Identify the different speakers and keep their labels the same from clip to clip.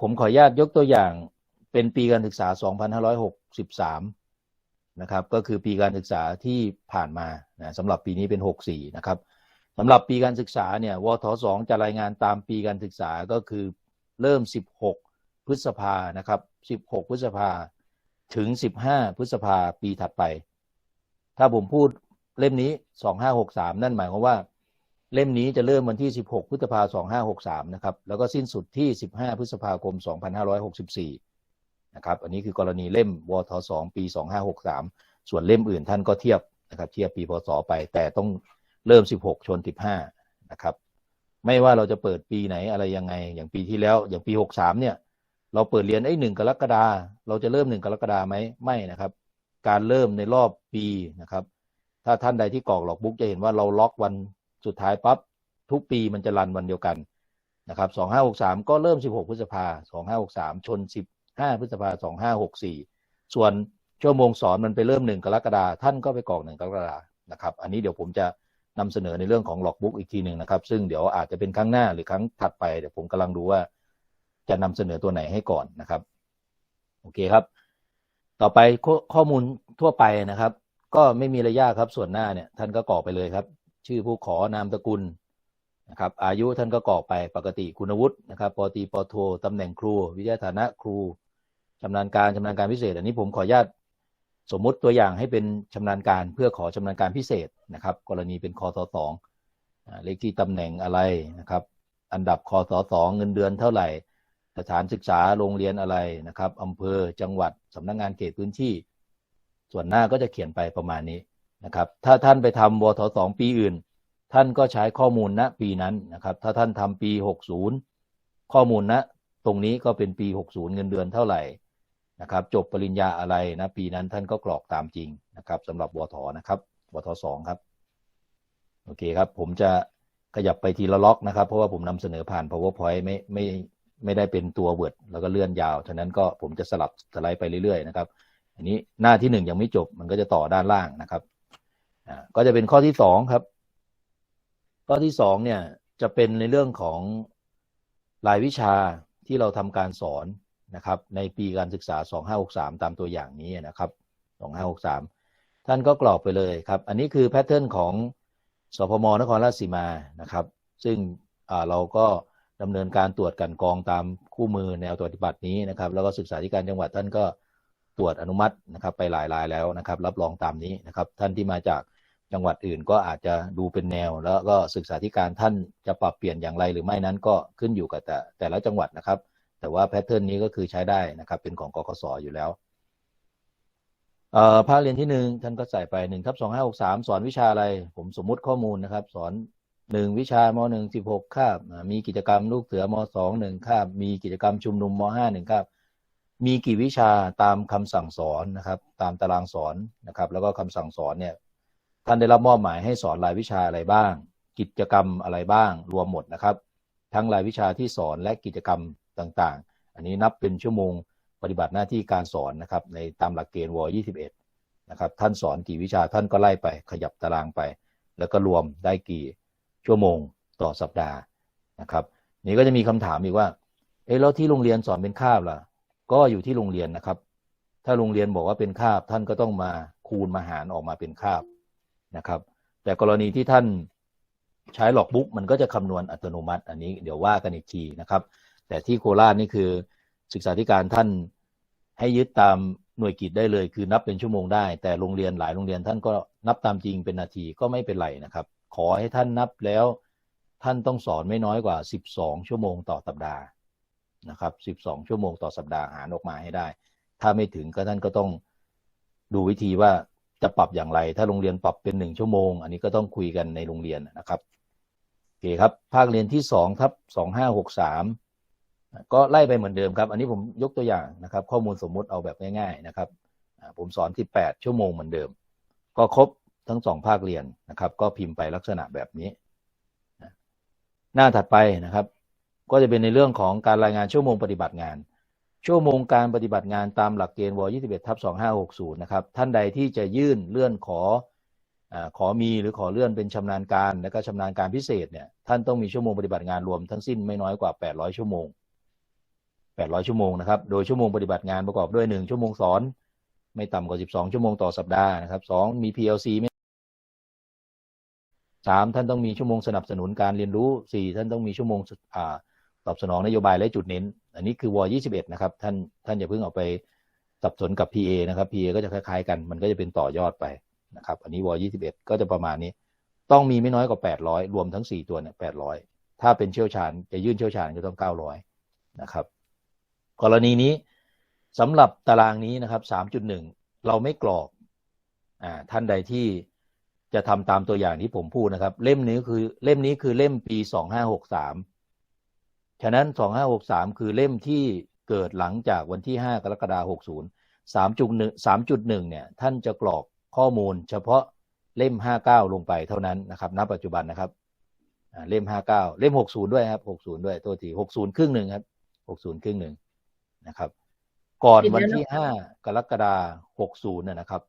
Speaker 1: ผมขออนุญาตยกตัวอย่างเป็นปีการศึกษา 2563 นะครับ ก็คือปีการศึกษาที่ผ่านมานะสำหรับปีนี้เป็น 64 นะครับสำหรับปีการศึกษาเนี่ยวท2จะรายงานตามปีการศึกษาก็คือเริ่ม 16 พฤษภานะครับ 16 พฤษภาถึง 15 พฤษภาปีถัดไป ถ้าผมพูดเล่มนี้ 2563 นั่นหมายความว่า เล่มนี้จะเริ่มวันที่ 16 พฤษภาคม 2563 นะครับ แล้วก็สิ้นสุดที่ 15 พฤษภาคม 2564 นะครับ อันนี้คือกรณีเล่มวท2ปี 2563 ส่วนเล่มอื่นท่านก็เทียบนะครับ เทียบปีพศไป แต่ต้องเริ่ม 16 ชน 15 นะครับ ไม่ว่าเราจะเปิดปีไหนอะไรยังไง อย่างปีที่แล้ว อย่างปี 63 เนี่ย เราเปิดเรียนไอ้หนึ่งกรกฎาเราจะเริ่มหนึ่งกรกฎาไหมไม่นะครับ การเริ่มในรอบปีนะครับ ถ้าท่านใดที่กรอกหลอกบุ๊กจะเห็นว่าเราล็อกวัน สุดท้ายปั๊บทุกปีมันจะรันวันเดียวกันนะครับ2563ก็เริ่ม16พฤษภา2563ชน15พฤษภา2564ส่วนชั่วโมงสอนมันไปเริ่ม1กรกฎาท่านก็ไปกรอก1กรกฎานะครับ อันนี้เดี๋ยวผมจะนำเสนอในเรื่องของหลอกบุ๊กอีกทีหนึ่งนะครับ ซึ่งเดี๋ยวอาจจะเป็นครั้งหน้าหรือครั้งถัดไปเดี๋ยวผมกำลังดูว่าจะนำเสนอตัวไหนให้ก่อนนะครับ โอเคครับ ต่อไปข้อมูลทั่วไปนะครับ ก็ไม่มีระยะครับส่วนหน้าเนี่ย ท่านก็กรอกไปเลยครับ ชื่อผู้ขอนามสกุลนะครับอายุท่านก็กรอกไปปกติคุณวุฒินะครับปตีปโทตำแหน่งครู วิทยาฐานะครูชำนาญการชำนาญการพิเศษ อันนี้ผมขออนุญาตสมมุติตัวอย่างให้เป็นชำนาญการเพื่อขอชำนาญการพิเศษนะครับ กรณีเป็นคอสสองเลขที่ตำแหน่งอะไรนะครับ อันดับคอสสองเงินเดือนเท่าไหร่ สถานศึกษาโรงเรียนอะไรนะครับอำเภอจังหวัดสำนักงงานเขตพื้นที่ ส่วนหน้าก็จะเขียนไปประมาณนี้ นะครับ ถ้าท่านไปทำวทสองปีอื่น ท่านก็ใช้ข้อมูลณปีนั้นนะครับ ถ้าท่านทำปี 60 ข้อมูลณตรงนี้ก็เป็นปี 60 เงินเดือนเท่าไหร่นะครับ จบปริญญาอะไรนะปีนั้นท่านก็กรอกตามจริงนะครับสำหรับวทนะครับวทสองครับโอเคครับ ผมจะขยับไปทีละล็อกนะครับ เพราะว่าผมนำเสนอผ่าน powerpoint ไม่ไม่ไม่ได้เป็นตัวเวิร์ดแล้วก็เลื่อนยาว ฉะนั้นก็ผมจะสลับสไลด์ไปเรื่อยๆนะครับ อันนี้หน้าที่หนึ่งยังไม่จบ มันก็จะต่อด้านล่างนะครับ ก็จะเป็นข้อที่สองครับ ข้อที่สองเนี่ยจะเป็นในเรื่องของรายวิชาที่เราทำการสอนนะครับ ในปีการศึกษา 2563 ตามตัวอย่างนี้นะครับ 2563 ท่านก็กรอกไปเลยครับ อันนี้คือแพทเทิร์นของสพมนครราชสีมานะครับ ซึ่งเราก็ดำเนินการตรวจกันกองตามคู่มือแนวปฏิบัตินี้นะครับ แล้วก็ศึกษาธิการจังหวัดท่านก็ตรวจอนุมัตินะครับ ไปหลายรายแล้วนะครับ รับรองตามนี้นะครับ ท่านที่มาจาก จังหวัดอื่นก็อาจจะดูเป็นแนว แล้วก็ศึกษาธิการท่านจะปรับเปลี่ยนอย่างไรหรือไม่นั้นก็ขึ้นอยู่กับแต่แต่ละจังหวัดนะครับ แต่ว่าแพทเทิร์นนี้ก็คือใช้ได้นะครับ เป็นของกกศอยู่แล้วเอ่อภาคเรียนที่หนึ่งท่านก็ใส่ไปหนึ่งทับสองห้าหกสามสอนวิชาอะไร ผมสมมุติข้อมูลนะครับ สอนหนึ่งวิชามหนึ่งสิบหกคาบมีกิจกรรมลูกเสือมสองหนึ่งคาบมีกิจกรรมชุมนุมมห้าหนึ่งคาบมีกี่วิชาตามคำสั่งสอนนะครับ ตามตารางสอนนะครับ แล้วก็คำสั่งสอนเนี่ย ท่านได้รับมอบหมายให้สอนรายวิชาอะไรบ้าง กิจกรรมอะไรบ้าง รวมหมดนะครับ ทั้งรายวิชาที่สอนและกิจกรรมต่างๆ อันนี้นับเป็นชั่วโมงปฏิบัติหน้าที่การสอนนะครับ ในตามหลักเกณฑ์ว21นะครับ ท่านสอนกี่วิชาท่านก็ไล่ไปขยับตารางไป แล้วก็รวมได้กี่ชั่วโมงต่อสัปดาห์นะครับ นี่ก็จะมีคำถามอีกว่า เอ๊ะแล้วที่โรงเรียนสอนเป็นคาบล่ะ ก็อยู่ที่โรงเรียนนะครับ ถ้าโรงเรียนบอกว่าเป็นคาบท่านก็ต้องมาคูณมาหารออกมาเป็นคาบ นะครับ แต่กรณีที่ท่านใช้หลอกบุ๊กมันก็จะคำนวณอัตโนมัติ อันนี้เดี๋ยวว่ากันอีกทีนะครับ แต่ที่โคราชนี่คือศึกษาธิการท่านให้ยึดตามหน่วยกิจได้เลย คือนับเป็นชั่วโมงได้ แต่โรงเรียนหลายโรงเรียนท่านก็นับตามจริงเป็นนาทีก็ไม่เป็นไรนะครับ ขอให้ท่านนับแล้วท่านต้องสอนไม่น้อยกว่า 12 ชั่วโมงต่อสัปดาห์นะครับ 12 ชั่วโมงต่อสัปดาห์หารออกมาให้ได้ ถ้าไม่ถึงก็ท่านก็ต้องดูวิธีว่า จะปรับอย่างไร ถ้าโรงเรียนปรับเป็นหนึ่งชั่วโมง อันนี้ก็ต้องคุยกันในโรงเรียนนะครับโอเคครับ ภาคเรียนที่สองทับสองห้าหกสามก็ไล่ไปเหมือนเดิมครับ อันนี้ผมยกตัวอย่างนะครับ ข้อมูลสมมุติเอาแบบง่าย ๆนะครับ ผมสอนที่แปดชั่วโมงเหมือนเดิม ก็ครบทั้งสองภาคเรียนนะครับ ก็พิมพ์ไปลักษณะแบบนี้ หน้าถัดไปนะครับ ก็จะเป็นในเรื่องของการรายงานชั่วโมงปฏิบัติงาน ชั่วโมงการปฏิบัติงานตามหลักเกณฑ์ว21ทับ2560นะครับท่านใดที่จะยื่นเลื่อนขอขอมีหรือขอเลื่อนเป็นชำนาญการและก็ชำนาญการพิเศษเนี่ยท่านต้องมีชั่วโมงปฏิบัติงานรวมทั้งสิ้นไม่น้อยกว่า 800 ชั่วโมง 800 ชั่วโมงนะครับโดยชั่วโมงปฏิบัติงานประกอบด้วย 1 ชั่วโมงสอน ไม่ต่ำกว่า 12 ชั่วโมงต่อสัปดาห์นะครับ2มี PLC ไม่สามท่านต้องมีชั่วโมงสนับสนุนการเรียนรู้ 4 ท่านต้องมีชั่วโมงอ่า ตอบสนองนโยบายและจุดเน้น อันนี้คือวอ21 นะครับ ท่านท่านอย่าเพิ่งเอาไปสับสนกับ PA นะครับ PA ก็จะคล้ายๆ กัน มันก็จะเป็นต่อยอดไปนะครับ อันนี้วอ21 ก็จะประมาณนี้ ต้องมีไม่น้อยกว่า 800 รวมทั้ง 4 ตัวเนี่ย800 ถ้าเป็นเชี่ยวชาญจะยื่นเชี่ยวชาญก็ต้อง 900 นะครับ กรณีนี้สำหรับตารางนี้นะครับ 3.1 เราไม่กรอกอ่าท่านใดที่จะทำตามตัวอย่างที่ผมพูดนะครับ เล่มนี้คือเล่มนี้คือเล่มปี 2563 ฉะนั้น 2563 คือเล่มที่เกิดหลังจากวันที่ 5 กรกฎาคม 60 3.1 3.1 เนี่ย ท่านจะกรอกข้อมูล เฉพาะเล่ม 59 ลงไปเท่านั้นนะครับ ณ ปัจจุบันนะครับ เล่ม 59 เล่ม 60 ด้วยครับ 60 ด้วย ตัวที60 ครึ่งหนึ่งครับ 60 ครึ่งหนึ่งนะครับ ก่อนวันที่ 5 กรกฎาคม 60น่ะนะครับ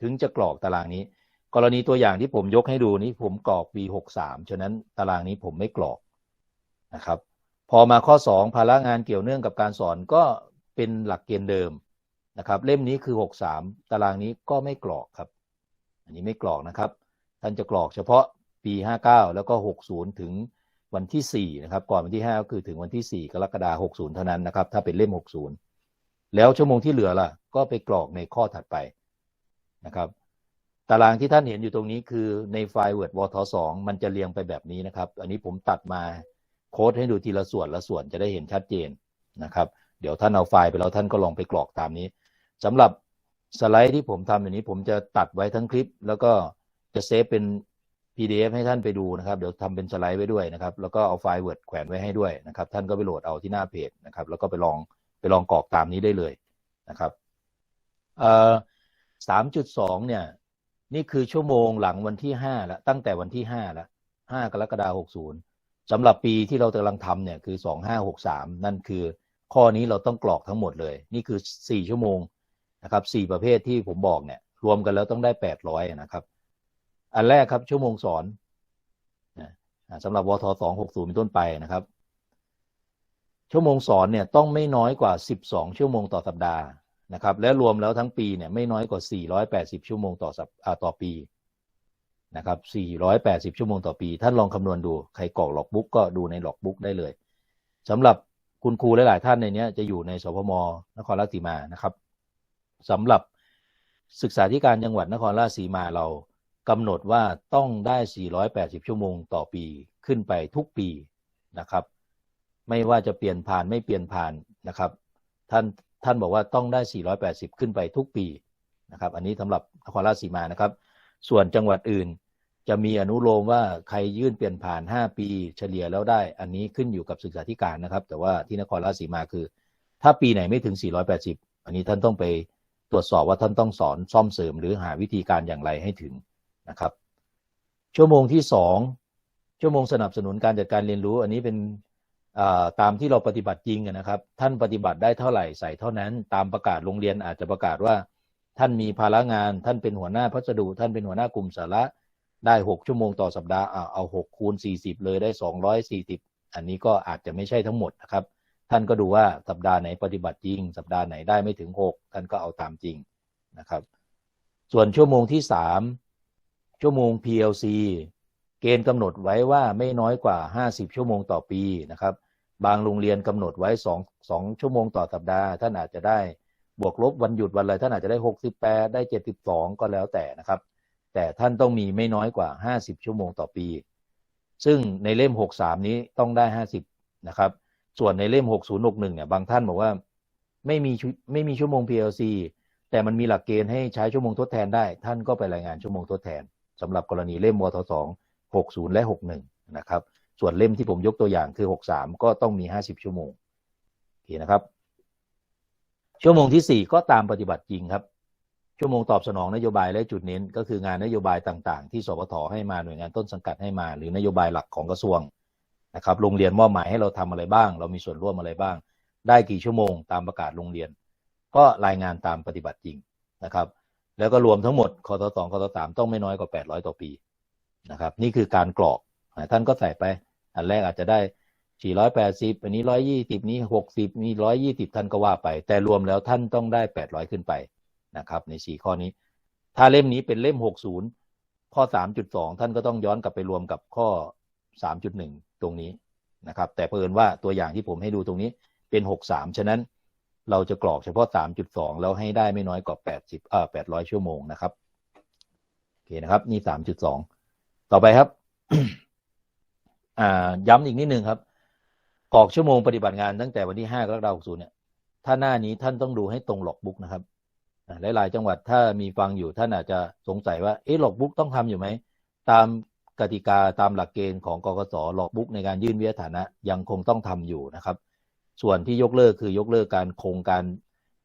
Speaker 1: ถึงจะกรอกตารางนี้ กรณีตัวอย่างที่ผมยกให้ดูนี้ผมกรอกปี 63 ฉะนั้นตารางนี้ผมไม่กรอกนะครับ พอมาข้อ 2 ภาระงานเกี่ยวเนื่องกับการสอนก็เป็นหลักเกณฑ์เดิมนะครับ เล่มนี้คือ 63 ตารางนี้ก็ไม่กรอกครับ อันนี้ไม่กรอกนะครับ ท่านจะกรอกเฉพาะปี 59 แล้วก็ 60 ถึงวันที่4นะครับ ก่อนวันที่ 5 ก็คือถึงวันที่ 4 กรกฎาคม60 เท่านั้นนะครับ ถ้าเป็นเล่ม 60 แล้วชั่วโมงที่เหลือล่ะ ก็ไปกรอกในข้อถัดไปนะครับ ตารางที่ท่านเห็นอยู่ตรงนี้คือในไฟล์ Word วท2มันจะเรียงไปแบบนี้นะครับ อันนี้ผมตัดมา โค้ดให้ดูทีละส่วนละส่วนจะได้เห็นชัดเจนนะครับ เดี๋ยวท่านเอาไฟล์ไปแล้วท่านก็ลองไปกรอกตามนี้สำหรับสไลด์ที่ผมทำอย่างนี้ผมจะตัดไว้ทั้งคลิป แล้วก็จะเซฟเป็น PDF ให้ท่านไปดูนะครับ เดี๋ยวทำเป็นสไลด์ไว้ด้วยนะครับ แล้วก็เอาไฟล์ Word แขวนไว้ให้ด้วยนะครับ ท่านก็ไปโหลดเอาที่หน้าเพจนะครับ แล้วก็ไปลองไปลองกรอกตามนี้ได้เลยนะครับเอ่อสามจุดสองเนี่ย นี่คือชั่วโมงหลังวันที่ห้าแล้วตั้งแต่วันที่ห้าแล้วห้ากรกฎาคมหกศูนย์ สำหรับปีที่เรากำลังทำเนี่ยคือสองห้าหกสามนั่นคือข้อนี้เราต้องกรอกทั้งหมดเลย นี่คือสี่ชั่วโมงนะครับสี่ประเภทที่ผมบอกเนี่ย รวมกันแล้วต้องได้แปดร้อยนะครับ อันแรกครับชั่วโมงสอนสำหรับวทสองหกศูนย์เป็นต้นไปนะครับ ชั่วโมงสอนเนี่ยต้องไม่น้อยกว่าสิบสองชั่วโมงต่อสัปดาห์นะครับ และรวมแล้วทั้งปีเนี่ยไม่น้อยกว่าสี่ร้อยแปดสิบชั่วโมงต่อสัปต่อปี นะครับสี่ร้อยแปดสิบชั่วโมงต่อปี ท่านลองคำนวณดู ใครกรอกหลอกบุ๊กก็ดูในหลอกบุ๊กได้เลย สำหรับคุณครูหลาย ๆ ท่านในนี้จะอยู่ในสพม นครราชสีมานะครับสำหรับศึกษาธิการจังหวัดนครราชสีมาเรากำหนดว่าต้องได้ 480 ชั่วโมงต่อปีขึ้นไปทุกปีนะครับ ไม่ว่าจะเปลี่ยนผ่านไม่เปลี่ยนผ่านนะครับ ท่านท่านบอกว่าต้องได้ 480 ขึ้นไปทุกปีนะครับ อันนี้สำหรับนครราชสีมานะครับ ส่วนจังหวัดอื่น จะมีอนุโลมว่าใครยื่นเปลี่ยนผ่าน 5 ปี เฉลี่ยแล้วได้ อันนี้ขึ้นอยู่กับศึกษาธิการนะครับ แต่ว่าที่นครราชสีมาคือ ถ้าปีไหนไม่ถึง 480 อันนี้ท่านต้องไปตรวจสอบว่าท่านต้องสอนซ่อมเสริมหรือหาวิธีการอย่างไรให้ถึงนะครับ ชั่วโมงที่สองชั่วโมงสนับสนุนการจัดการเรียนรู้ อันนี้เป็นตามที่เราปฏิบัติจริงนะครับ ท่านปฏิบัติได้เท่าไหร่ใส่เท่านั้น ตามประกาศโรงเรียนอาจจะประกาศว่า ท่านมีภาระงาน ท่านเป็นหัวหน้าพัสดุ ท่านเป็นหัวหน้ากลุ่มสาระ ได้หกชั่วโมงต่อสัปดาห์เอาหกคูณสี่สิบเลยได้สองร้อยสี่สิบอันนี้ก็อาจจะไม่ใช่ทั้งหมดนะครับ ท่านก็ดูว่าสัปดาห์ไหนปฏิบัติจริง สัปดาห์ไหนได้ไม่ถึงหกท่านก็เอาตามจริงนะครับ ส่วนชั่วโมงที่สามชั่วโมง PLC เกณฑ์กำหนดไว้ว่าไม่น้อยกว่า 50 ชั่วโมงต่อปีนะครับ บางโรงเรียนกำหนดไว้2 2ชั่วโมงต่อสัปดาห์ ท่านอาจจะได้ บวกลบวันหยุดวันอะไรท่านอาจจะได้68ได้72ก็แล้วแต่นะครับ แต่ท่านต้องมีไม่น้อยกว่า50ชั่วโมงต่อปี ซึ่งในเล่ม63นี้ต้องได้50นะครับ ส่วนในเล่ม6061เนี่ยบางท่านบอกว่าไม่มีไม่มีชั่วโมง PLC แต่มันมีหลักเกณฑ์ให้ใช้ชั่วโมงทดแทนได้ ท่านก็ไปรายงานชั่วโมงทดแทนสำหรับกรณีเล่มวทสองหกศูนย์และหกหนึ่งนะครับ ส่วนเล่มที่ผมยกตัวอย่างคือหกสามก็ต้องมีห้าสิบชั่วโมงโอเคนะครับ ชั่วโมงที่สี่ก็ตามปฏิบัติจริงครับ ชั่วโมงตอบสนองนโยบายและจุดเน้น ก็คืองานนโยบายต่างๆ ที่สพทให้มาหน่วยงานต้นสังกัดให้มา หรือนโยบายหลักของกระทรวงนะครับโรงเรียนมอบหมายให้เราทำอะไรบ้าง เรามีส่วนร่วมอะไรบ้าง ได้กี่ชั่วโมงตามประกาศโรงเรียน ก็รายงานตามปฏิบัติจริงนะครับ แล้วก็รวมทั้งหมดคอทสองคอทสามต้องไม่น้อยกว่า 800 ต่อปีนะครับ นี่คือการกรอกท่านก็ใส่ไป อันแรกอาจจะได้ สี่ร้อยแปดสิบอันนี้ร้อยยี่สิบนี้หกสิบมีร้อยยี่สิบท่านก็ว่าไป แต่รวมแล้วท่านต้องได้แปดร้อยขึ้นไปนะครับ ในสี่ข้อนี้ ถ้าเล่มนี้เป็นเล่มหกศูนย์ข้อสามจุดสองท่านก็ต้องย้อนกลับไปรวมกับข้อสามจุดหนึ่งตรงนี้นะครับ แต่เพิ่นว่าตัวอย่างที่ผมให้ดูตรงนี้เป็นหกสามฉะนั้นเราจะกรอกเฉพาะสามจุดสองแล้วให้ได้ไม่น้อยกว่าแปดสิบเอ่อแปดร้อยชั่วโมงนะครับโอเคนะครับ นี่สามจุดสองต่อไปครับ อ่า ย้ำอีกนิดนึงครับ กรอกชั่วโมงปฏิบัติงานตั้งแต่วันที่5กรกฎาคม60เนี่ย ถ้าหน้านี้ท่านต้องดูให้ตรงหลอกบุ๊กนะครับหลายๆจังหวัดถ้ามีฟังอยู่ท่านอาจจะสงสัยว่าเอ๊ะหลอกบุ๊กต้องทำอยู่ไหมตามกติกาตามหลักเกณฑ์ของกกสหลอกบุ๊กในการยื่นวิทยฐานะยังคงต้องทำอยู่นะครับ ส่วนที่ยกเลิกคือยกเลิกการคงการ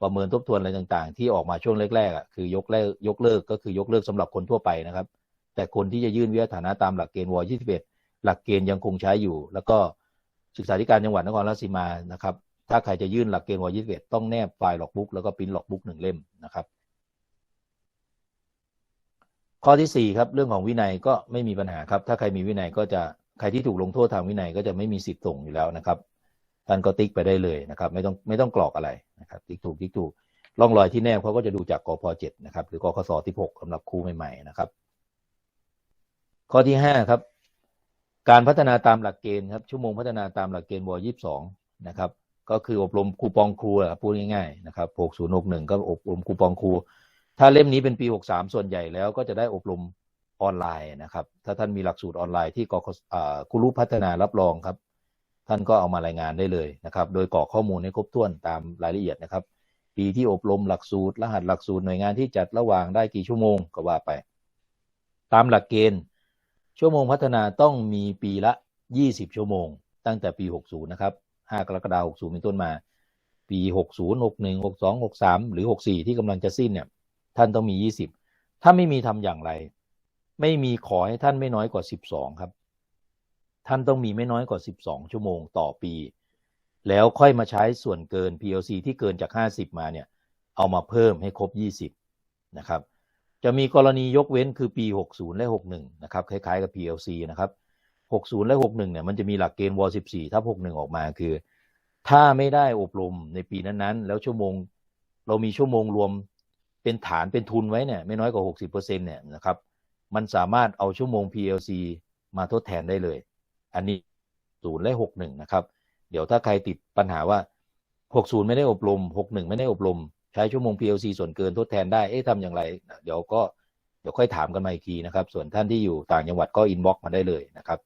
Speaker 1: ประเมินทบทวนอะไรต่างๆ ที่ออกมาช่วงแรกๆอะคือยกเลิกยกเลิกก็คือยกเลิกสำหรับคนทั่วไปนะครับ แต่คนที่จะยื่นวิทยฐานะตามหลักเกณฑ์ว21หลักเกณฑ์ยังคงใช้อยู่ แล้วก็ ศึกษาธิการจังหวัดนครราชสีมานะครับ ถ้าใครจะยื่นหลักเกณฑ์ว21ต้องแนบไฟล์หลอกบุ๊กแล้วก็ปิ้นหลอกบุ๊กหนึ่งเล่มนะครับ ข้อที่4ครับ เรื่องของวินัยก็ไม่มีปัญหาครับ ถ้าใครมีวินัยก็จะใครที่ถูกลงโทษทางวินัยก็จะไม่มีสิทธิ์ส่งอยู่แล้วนะครับท่านก็ติ๊กไปได้เลยนะครับ ไม่ต้องไม่ต้องกรอกอะไรนะครับ ติ๊กถูกติ๊กถูกร่องรอยที่แนบเขาก็จะดูจากกพ7นะครับ หรือกคศที่6สำหรับครูใหม่ๆนะครับ ข้อที่5ครับ การพัฒนาตามหลักเกณฑ์ครับ ชั่วโมงพัฒนาตามหลักเกณฑ์ว22นะครับ ก็คืออบรมคูปองครูครับพูดง่ายๆนะครับ6061ก็อบรมคูปองครู ถ้าเล่มนี้เป็นปี63ส่วนใหญ่แล้วก็จะได้อบรมออนไลน์นะครับ ถ้าท่านมีหลักสูตรออนไลน์ที่กครูรู้พัฒนารับรองครับ ท่านก็เอามารายงานได้เลยนะครับ โดยกรอกข้อมูลให้ครบถ้วนตามรายละเอียดนะครับ ปีที่อบรมหลักสูตร รหัสหลักสูตรหน่วยงานที่จัดระหว่างได้กี่ชั่วโมงก็ว่าไป ตามหลักเกณฑ์ ชั่วโมงพัฒนาต้องมีปีละ 20 ชั่วโมง ตั้งแต่ปี 60 นะครับ 5 กรกฎาคม 60 เป็นต้นมา ปี 60 61 62 63 หรือ 64 ที่กำลังจะสิ้นเนี่ย ท่านต้องมี 20 ถ้าไม่มีทำอย่างไร ไม่มีขอให้ท่านไม่น้อยกว่า 12 ครับ ท่านต้องมีไม่น้อยกว่า 12 ชั่วโมงต่อปี แล้วค่อยมาใช้ส่วนเกิน PLC ที่เกินจาก 50 มาเนี่ย เอามาเพิ่มให้ครบ 20 นะครับ จะมีกรณียกเว้นคือปี 60 และ 61 นะครับ คล้ายๆกับ PLC นะครับ 60 และ 61 เนี่ย มันจะมีหลักเกณฑ์ว14ทับ61 ออกมาคือ ถ้าไม่ได้อบรมในปีนั้นๆ แล้วชั่วโมง เรามีชั่วโมงรวมเป็นฐานเป็นทุนไว้เนี่ย ไม่น้อยกว่า 60%เนี่ยนะครับ มันสามารถเอาชั่วโมง PLC มาทดแทนได้เลย อันนี้ 0 และ 61 นะครับ เดี๋ยวถ้าใครติดปัญหาว่า 60 ไม่ได้อบรม 61 ไม่ได้อบรม ใช้ชั่วโมง PLC ส่วนเกินทดแทนได้ เอ๊ะทำอย่างไร เดี๋ยวก็เดี๋ยวค่อยถามกันมาอีกทีนะครับ ส่วนท่านที่อยู่ต่างจังหวัดก็อินบ็อกมาได้เลยนะครับ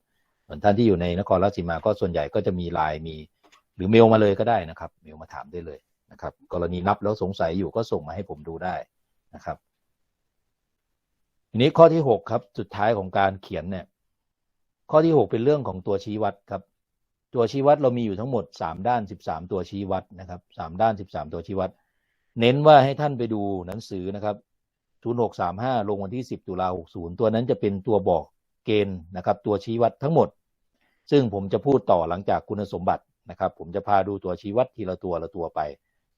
Speaker 1: ส่วนท่านที่อยู่ในนครราชสีมาก็ส่วนใหญ่ก็จะมีไลน์มี หรือเมลมาเลยก็ได้นะครับเมลมาถามได้เลยนะครับ กรณีนับแล้วสงสัยอยู่ก็ส่งมาให้ผมดูได้นะครับทีนี้ข้อที่6ครับ สุดท้ายของการเขียนเนี่ย ข้อที่6เป็นเรื่องของตัวชี้วัดครับ ตัวชี้วัดเรามีอยู่ทั้งหมด3ด้าน13ตัวชี้วัดนะครับ3ด้าน13ตัวชี้วัด เน้นว่าให้ท่านไปดูหนังสือนะครับ0635ลงวันที่10ตุลา60ตัวนั้นจะเป็นตัวบอกเกณฑ์นะครับ ตัวชี้วัดทั้งหมด ซึ่งผมจะพูดต่อหลังจากคุณสมบัตินะครับ ผมจะพาดูตัวชี้วัดทีละตัวละตัวไป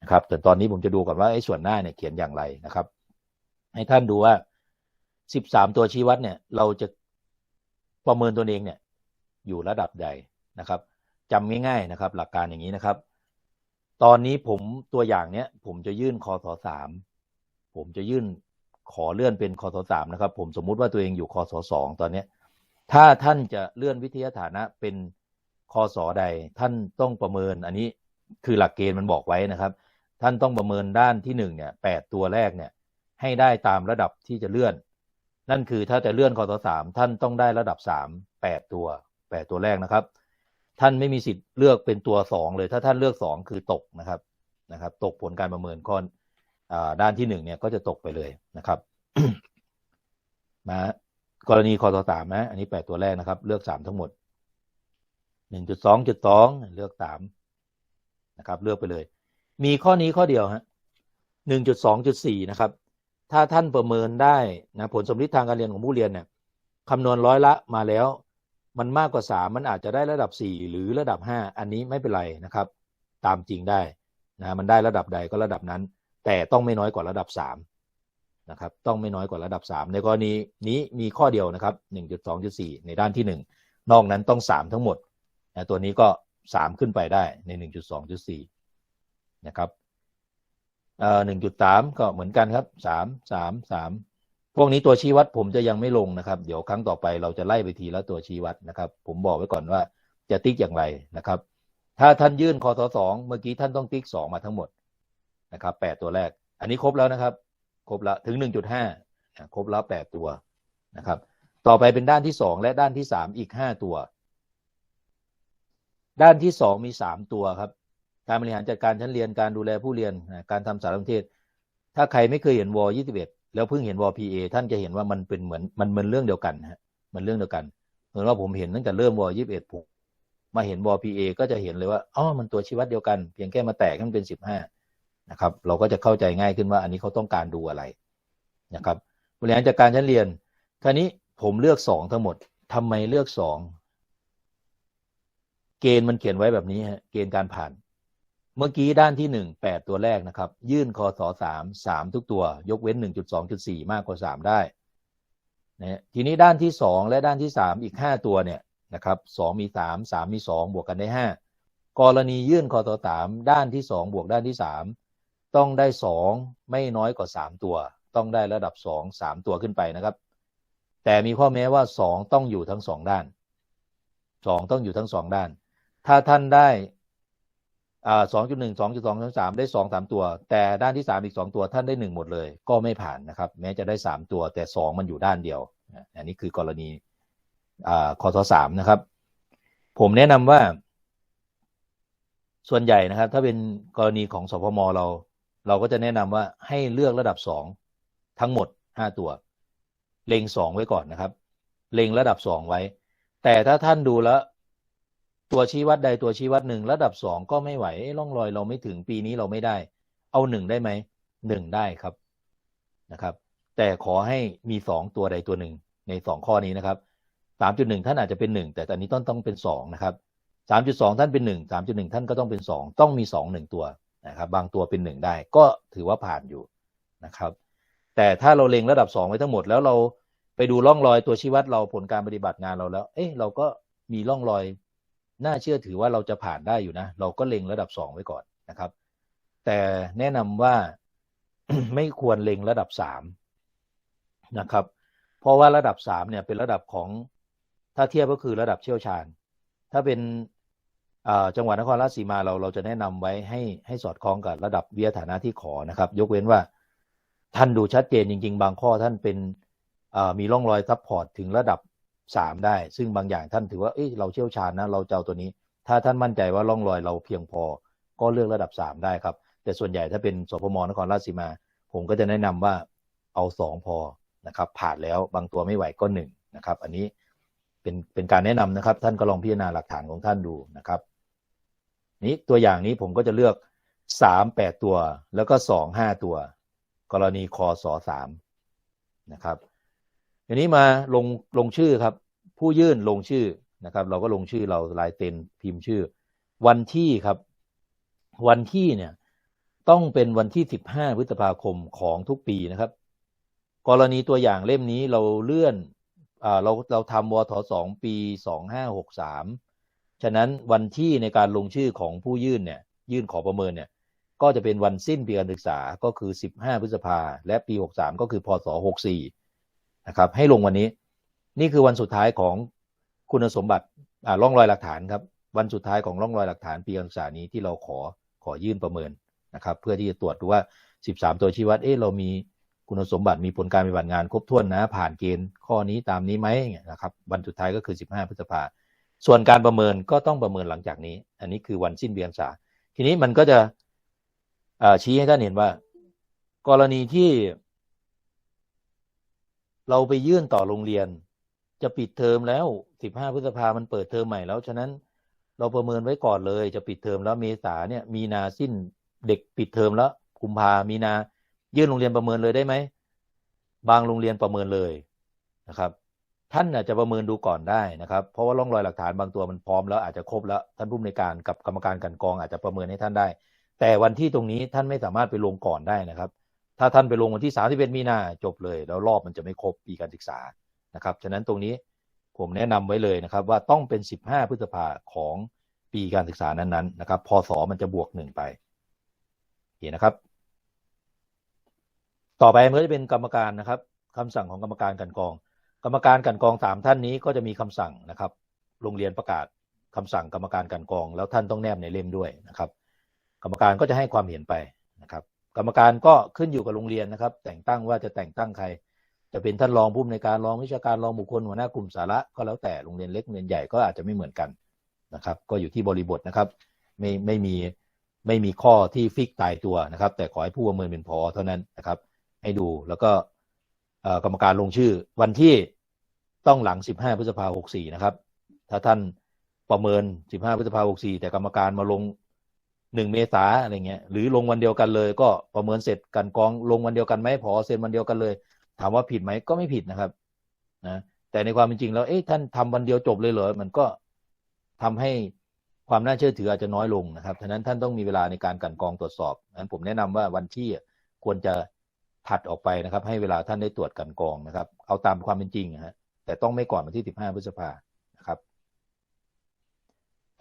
Speaker 1: นะครับแต่ตอนนี้ผมจะดูก่อนว่าไอ้ส่วนหน้าเนี่ยเขียนอย่างไรนะครับ ให้ท่านดูว่า13ตัวชี้วัดเนี่ย เราจะประเมินตัวเองเนี่ย อยู่ระดับใดนะครับจำง่ายๆนะครับ หลักการอย่างนี้นะครับ ตอนนี้ผมตัวอย่างเนี้ย ผมจะยื่นคอสสามผมจะยื่นขอเลื่อนเป็นคอสสามนะครับ ผมสมมุติว่าตัวเองอยู่คอสสองตอนเนี้ย ถ้าท่านจะเลื่อนวิทยาฐานะเป็นคอสอใด ท่านต้องประเมินอันนี้คือหลักเกณฑ์มันบอกไว้นะครับ ท่านต้องประเมินด้านที่หนึ่งเนี่ยแปดตัวแรกเนี่ย ให้ได้ตามระดับที่จะเลื่อน นั่นคือถ้าจะเลื่อนคอสสามท่านต้องได้ระดับสามแปดตัวแปดตัวแรกนะครับ ท่านไม่มีสิทธิ์เลือกเป็นตัวสองเลย ถ้าท่านเลือกสองคือตกนะครับนะครับ ตกผลการประเมินข้อด้านที่หนึ่งเนี่ยก็จะตกไปเลยนะครับ มากรณีคอสามนะ อันนี้แปดตัวแรกนะครับ เลือกสามทั้งหมดหนึ่งจุดสองจุดสองเลือกสามนะครับ เลือกไปเลย มีข้อนี้ข้อเดียวฮะหนึ่งจุดสองจุดสี่นะครับ ถ้าท่านประเมินได้นะผลสมฤทธิ์ทางการเรียนของผู้เรียนเนี่ยคำนวณร้อยละมาแล้ว มันมากกว่าสามมันอาจจะได้ระดับสี่หรือระดับห้าอันนี้ไม่เป็นไรนะครับ ตามจริงได้นะมันได้ระดับใดก็ระดับนั้น แต่ต้องไม่น้อยกว่าระดับสามนะครับ ต้องไม่น้อยกว่าระดับสามในกรณีนี้มีข้อเดียวนะครับหนึ่งจุดสองจุดสี่ในด้านที่หนึ่งนอกนั้นต้องสามทั้งหมดนะตัวนี้ก็สามขึ้นไปได้ในหนึ่งจุดสองจุดสี่นะครับเอ่อหนึ่งจุดสามก็เหมือนกันครับสามสามสาม พวกนี้ตัวชี้วัดผมจะยังไม่ลงนะครับ เดี๋ยวครั้งต่อไปเราจะไล่ไปทีละตัวชี้วัดนะครับ ผมบอกไว้ก่อนว่าจะติ๊กอย่างไรนะครับ ถ้าท่านยื่นคอทสองเมื่อกี้ท่านต้องติ๊กสองมาทั้งหมดนะครับแปดตัวแรก อันนี้ครบแล้วนะครับ ครบแล้วถึงหนึ่งจุดห้าครบแล้วแปดตัวนะครับ ต่อไปเป็นด้านที่สองและด้านที่สามอีกห้าตัว ด้านที่สองมีสามตัวครับ การบริหารจัดการชั้นเรียนการดูแลผู้เรียนการทำสารสนเทศ ถ้าใครไม่เคยเห็นวอยี่สิบเอ็ด แล้วเพิ่งเห็นวอพีเอท่านจะเห็นว่ามันเป็นเหมือนมันเป็นเรื่องเดียวกันฮะ มันเรื่องเดียวกันเหมือนว่าผมเห็นตั้งแต่เริ่มวอยี่สิบเอ็ดผมมาเห็นวอพีเอก็จะเห็นเลยว่าอ๋อมันตัวชี้วัดเดียวกัน เพียงแค่มาแตกให้มันเป็นสิบห้านะครับ เราก็จะเข้าใจง่ายขึ้นว่าอันนี้เขาต้องการดูอะไรนะครับบริหารจัดการชั้นเรียนคราวนี้ผมเลือกสองทั้งหมดทำไมเลือกสองเกณฑ์มันเขียนไว้แบบนี้ฮะ เกณฑ์การผ่าน เมื่อกี้ด้านที่หนึ่งแปดตัวแรกนะครับ ยื่นคอสอสามสามทุกตัว ยกเว้นหนึ่งจุดสองจุดสี่มากกว่าสามได้นะทีนี้ด้านที่สองและด้านที่สามอีกห้าตัวเนี่ยนะครับสองมีสามสามมีสองบวกกันได้ห้ากรณียื่นคอสอสามด้านที่สองบวกด้านที่สามต้องได้สองไม่น้อยกว่าสามตัว ต้องได้ระดับสองสามตัวขึ้นไปนะครับ แต่มีข้อแม้ว่าสองต้องอยู่ทั้งสองด้านสองต้องอยู่ทั้งสองด้าน ถ้าท่านได้ สองจุดหนึ่งสองจุดสองสามได้สองสามตัว แต่ด้านที่สามอีกสองตัวท่านได้หนึ่งหมดเลย ก็ไม่ผ่านนะครับ แม้จะได้สามตัว แต่สองมันอยู่ด้านเดียวอันนี้คือกรณีอ่าคอสสามนะครับ ผมแนะนำว่า ส่วนใหญ่นะครับ ถ้าเป็นกรณีของสพมเรา เราก็จะแนะนำว่าให้เลือกระดับสองทั้งหมดห้าตัว เล็งสองไว้ก่อนนะครับ เล็งระดับสองไว้ แต่ถ้าท่านดูแล้ว ตัวชี้วัดใดตัวชี้วัดหนึ่งระดับสองก็ไม่ไหวร่องรอยเราไม่ถึงปีนี้เราไม่ได้ เอาหนึ่งได้ไหมหนึ่งได้ครับนะครับ แต่ขอให้มีสองตัวใดตัวหนึ่งในสองข้อนี้นะครับสามจุดหนึ่งท่านอาจจะเป็นหนึ่งแต่ตอนนี้ต้องต้องเป็นสองนะครับสามจุดสองท่านเป็นหนึ่งสามจุดหนึ่งท่านก็ต้องเป็นสองต้องมีสองหนึ่งตัวนะครับ บางตัวเป็นหนึ่งได้ ก็ถือว่าผ่านอยู่นะครับ แต่ถ้าเราเล็งระดับสองไว้ทั้งหมดแล้วเราไปดูร่องรอยตัวชี้วัดเราผลการปฏิบัติงานเราแล้ว เอ๊ะเราก็มีร่องรอย น่าเชื่อถือว่าเราจะผ่านได้อยู่นะ เราก็เล็งระดับสองไว้ก่อนนะครับ แต่แนะนำว่าไม่ควรเล็งระดับสามนะครับ เพราะว่าระดับสามเนี่ยเป็นระดับของถ้าเทียบก็คือระดับเชี่ยวชาญ ถ้าเป็นจังหวัดนครราชสีมาเราเราจะแนะนำไว้ให้ให้สอดคล้องกับระดับวิทยาฐานะที่ขอนะครับ ยกเว้นว่าท่านดูชัดเจนจริง ๆ บางข้อท่านเป็นมีร่องรอยซับพอร์ตถึงระดับ สามได้ ซึ่งบางอย่างท่านถือว่าเอ้เราเชี่ยวชาญนะเราเจ้าตัวนี้ ถ้าท่านมั่นใจว่าร่องรอยเราเพียงพอ ก็เลือกระดับสามได้ครับ แต่ส่วนใหญ่ถ้าเป็นสพมนครราชสีมา ผมก็จะแนะนำว่าเอาสองพอนะครับ ผ่านแล้วบางตัวไม่ไหวก็หนึ่งนะครับ อันนี้เป็นเป็นการแนะนำนะครับ ท่านก็ลองพิจารณาหลักฐานของท่านดูนะครับ นี้ตัวอย่างนี้ผมก็จะเลือกสามแปดตัว แล้วก็สองห้าตัว กรณีคอสอสามนะครับ ทีนี้มาลงลงชื่อครับ ผู้ยื่นลงชื่อนะครับ เราก็ลงชื่อเราลายเต็นพิมพ์ชื่อ วันที่ครับ วันที่เนี่ยต้องเป็นวันที่สิบห้าพฤษภาคมของทุกปีนะครับ กรณีตัวอย่างเล่มนี้เราเลื่อนอ่าเราเราทำวทสองปีสองห้าหกสามฉะนั้นวันที่ในการลงชื่อของผู้ยื่นเนี่ย ยื่นขอประเมินเนี่ย ก็จะเป็นวันสิ้นปีการศึกษาก็คือสิบห้าพฤษภาและปีหกสามก็คือพศหกสี่ นะครับ ให้ลงวันนี้ นี่คือวันสุดท้ายของคุณสมบัติร่องรอยหลักฐานครับ วันสุดท้ายของร่องรอยหลักฐานปีการศึกษานี้ที่เราขอขอยื่นประเมินนะครับ เพื่อที่จะตรวจดูว่า 13 ตัวชี้วัดเอ๊ะเรามีคุณสมบัติมีผลการปฏิบัติงานครบถ้วนนะ ผ่านเกณฑ์ข้อนี้ตามนี้ไหมนะครับวันสุดท้ายก็คือ 15 พฤษภาส่วนการประเมินก็ต้องประเมินหลังจากนี้ อันนี้คือวันสิ้นเบียงษาทีนี้มันก็จะชี้ให้ท่านเห็นว่า กรณีที่ เราไปยื่นต่อโรงเรียน จะปิดเทอมแล้วสิบห้าพฤษภามันเปิดเทอมใหม่แล้ว ฉะนั้นเราประเมินไว้ก่อนเลย จะปิดเทอมแล้วเมษาเนี่ย มีนาสิ้นเด็กปิดเทอมแล้วกุมภามีนา ยื่นโรงเรียนประเมินเลยได้ไหมบางโรงเรียนประเมินเลยนะครับ ท่านอาจจะประเมินดูก่อนได้นะครับ เพราะว่าร่องรอยหลักฐานบางตัวมันพร้อมแล้วอาจจะครบแล้วท่านผู้อำนการกับกรรมการกันกองอาจจะประเมินให้ท่านได้ แต่วันที่ตรงนี้ท่านไม่สามารถไปลงก่อนได้นะครับ ถ้าท่านไปลงวันที่31มีนาจบเลย แล้วรอบมันจะไม่ครบปีการศึกษานะครับฉะนั้นตรงนี้ผมแนะนำไว้เลยนะครับ ว่าต้องเป็น 15 พฤษภาของปีการศึกษานั้นๆนะครับพศมันจะบวกหนึ่งไปโอเคนะครับ ต่อไปมันก็จะเป็นกรรมการนะครับคำสั่งของกรรมการกันกอง กรรมการกันกองสามท่านนี้ก็จะมีคำสั่งนะครับ โรงเรียนประกาศคำสั่งกรรมการกันกอง แล้วท่านต้องแนบในเล่มด้วยนะครับ กรรมการก็จะให้ความเห็นไปนะครับ กรรมการก็ขึ้นอยู่กับโรงเรียนนะครับ แต่งตั้งว่าจะแต่งตั้งใคร จะเป็นท่านรองผู้อำนวยการรองวิชาการรองบุคคลหัวหน้ากลุ่มสาระก็แล้วแต่โรงเรียนเล็กโรงเรียนใหญ่ก็อาจจะไม่เหมือนกันนะครับ ก็อยู่ที่บริบทนะครับ ไม่ไม่มีไม่มีข้อที่ฟิกตายตัวนะครับ แต่ขอให้ผู้ประเมินเป็นพอเท่านั้นนะครับ ให้ดูแล้วก็กรรมการลงชื่อ วันที่ต้องหลัง 15 พฤษภาคม64นะครับ ถ้าท่านประเมิน 15 พฤษภาคม64แต่กรรมการมาลง 1เมษาอะไรเงี้ยหรือลงวันเดียวกันเลย ก็ประเมินเสร็จกันกองลงวันเดียวกันไหมพอเซ็นวันเดียวกันเลย ถามว่าผิดไหมก็ไม่ผิดนะครับ นะแต่ในความเป็นจริงแล้วเอ๊ะท่านทำวันเดียวจบเลยเหรอมันก็ทำให้ความน่าเชื่อถืออาจจะน้อยลงนะครับฉะนั้นท่านต้องมีเวลาในการกันกองตรวจสอบนั้นผมแนะนำว่าวันที่ควรจะถัดออกไปนะครับ ให้เวลาท่านได้ตรวจกันกองนะครับ เอาตามความเป็นจริงฮะแต่ต้องไม่ก่อนวันที่ 15 พฤษภาครับ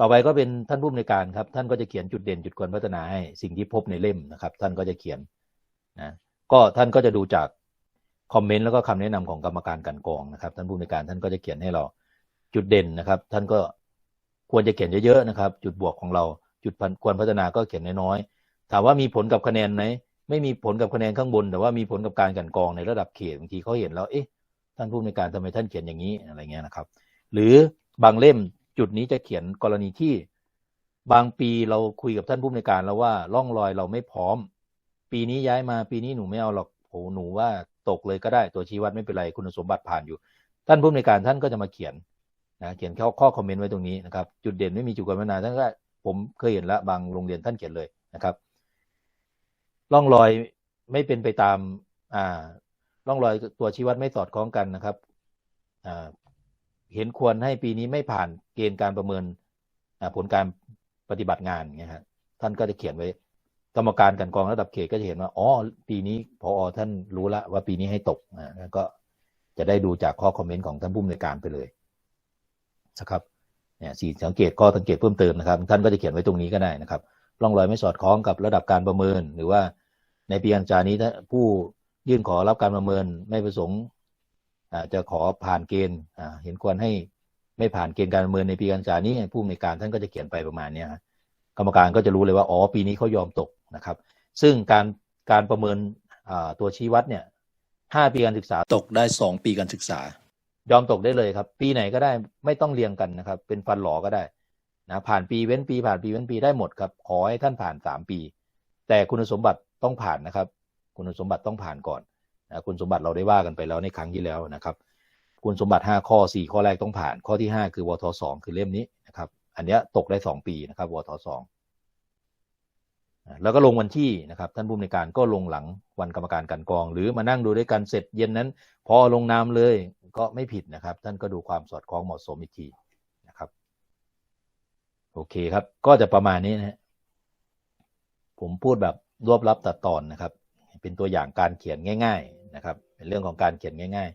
Speaker 1: ต่อไปก็เป็นท่านผู้อำนวยการครับ ท่านก็จะเขียนจุดเด่นจุดควรพัฒนาให้สิ่งที่พบในเล่มนะครับ ท่านก็จะเขียนนะก็ท่านก็จะดูจากคอมเมนต์แล้วก็คำแนะนำของกรรมการกันกองนะครับ ท่านผู้อำนวยการท่านก็จะเขียนให้เราจุดเด่นนะครับ ท่านก็ควรจะเขียนเยอะๆนะครับ จุดบวกของเราจุดควรพัฒนาก็เขียนน้อยๆถามว่ามีผลกับคะแนนไหมไม่มีผลกับคะแนนข้างบน แต่ว่ามีผลกับการกันกองในระดับเขตบางทีเขาเห็นแล้วเอ๊ะท่านผู้อำนวยการทำไมท่านเขียนอย่างนี้อะไรเงี้ยนะครับ หรือบางเล่ม จุดนี้จะเขียนกรณีที่บางปีเราคุยกับท่านผู้อำนการแล้วว่าร่องรอยเราไม่พร้อม ปีนี้ย้ายมาปีนี้หนูไม่เอาหรอกโอ้หนูว่าตกเลยก็ได้ตัวชี้วัดไม่เป็นไรคุณสมบัติผ่านอยู่ ท่านผู้อำนการท่านก็จะมาเขียนนะเขียนข้อข้อคอมเมนต์ไว้ตรงนี้นะครับ จุดเด่นไม่มีจุดการพัฒนาท่านก็ผมเคยเห็นแล้วบางโรงเรียนท่านเขียนเลยนะครับร่องรอยไม่เป็นไปตาม อ่าร่องรอยตัวชี้วัดไม่สอดคล้องกันนะครับอ่า เห็นควรให้ปีนี้ไม่ผ่านเกณฑ์การประเมินผลการปฏิบัติงานเนี่ยฮะท่านก็จะเขียนไว้ กรรมการกันกองระดับเขตก็จะเห็นว่าอ๋อปีนี้พอท่านรู้ละว่าปีนี้ให้ตกนะก็จะได้ดูจากข้อคอมเมนต์ของท่านผู้อำนวยการไปเลยนะครับเนี่ยสี่สังเกตข้อสังเกตเพิ่มเติมนะครับ ท่านก็จะเขียนไว้ตรงนี้ก็ได้นะครับร่องรอยไม่สอดคล้องกับระดับการประเมิน หรือว่าในปีการศึกษานี้ถ้าผู้ยื่นขอรับการประเมินไม่ประสงค์ จะขอผ่านเกณฑ์เห็นควรให้ไม่ผ่านเกณฑ์การประเมินในปีการศึกษานี้ผู้ในการท่านก็จะเขียนไปประมาณนี้กรรมการก็จะรู้เลยว่าอ๋อปีนี้เขายอมตกนะครับ ซึ่งการการประเมินตัวชี้วัดเนี่ยห้าปีการศึกษาตกได้สองปีการศึกษา ยอมตกได้เลยครับ ปีไหนก็ได้ไม่ต้องเรียงกันนะครับ เป็นฟันหลอก็ได้นะผ่านปีเว้นปีผ่านปีเว้นปีได้หมดครับขอให้ท่านผ่านสามปี แต่คุณสมบัติต้องผ่านนะครับ คุณสมบัติต้องผ่านก่อน นะคุณสมบัติเราได้ว่ากันไปแล้วในครั้งที่แล้วนะครับ คุณสมบัติ 5 ข้อ 4 ข้อแรกต้องผ่าน ข้อที่ 5 คือวทสองคือเล่มนี้นะครับ อันนี้ตกได้ 2 ปีนะครับวทสองแล้วก็ลงวันที่นะครับท่านผู้อำนวยการก็ลงหลังวันกรรมการกันกอง หรือมานั่งดูด้วยกันเสร็จเย็นนั้น พอลงนามเลยก็ไม่ผิดนะครับ ท่านก็ดูความสอดคล้องเหมาะสมอีกทีนะครับ โอเคครับ ก็จะประมาณนี้นะผมพูดแบบรวบลับตัดตอนนะครับ เป็นตัวอย่างการเขียนง่าย ๆ นะครับ เป็นเรื่องของการเขียนง่าย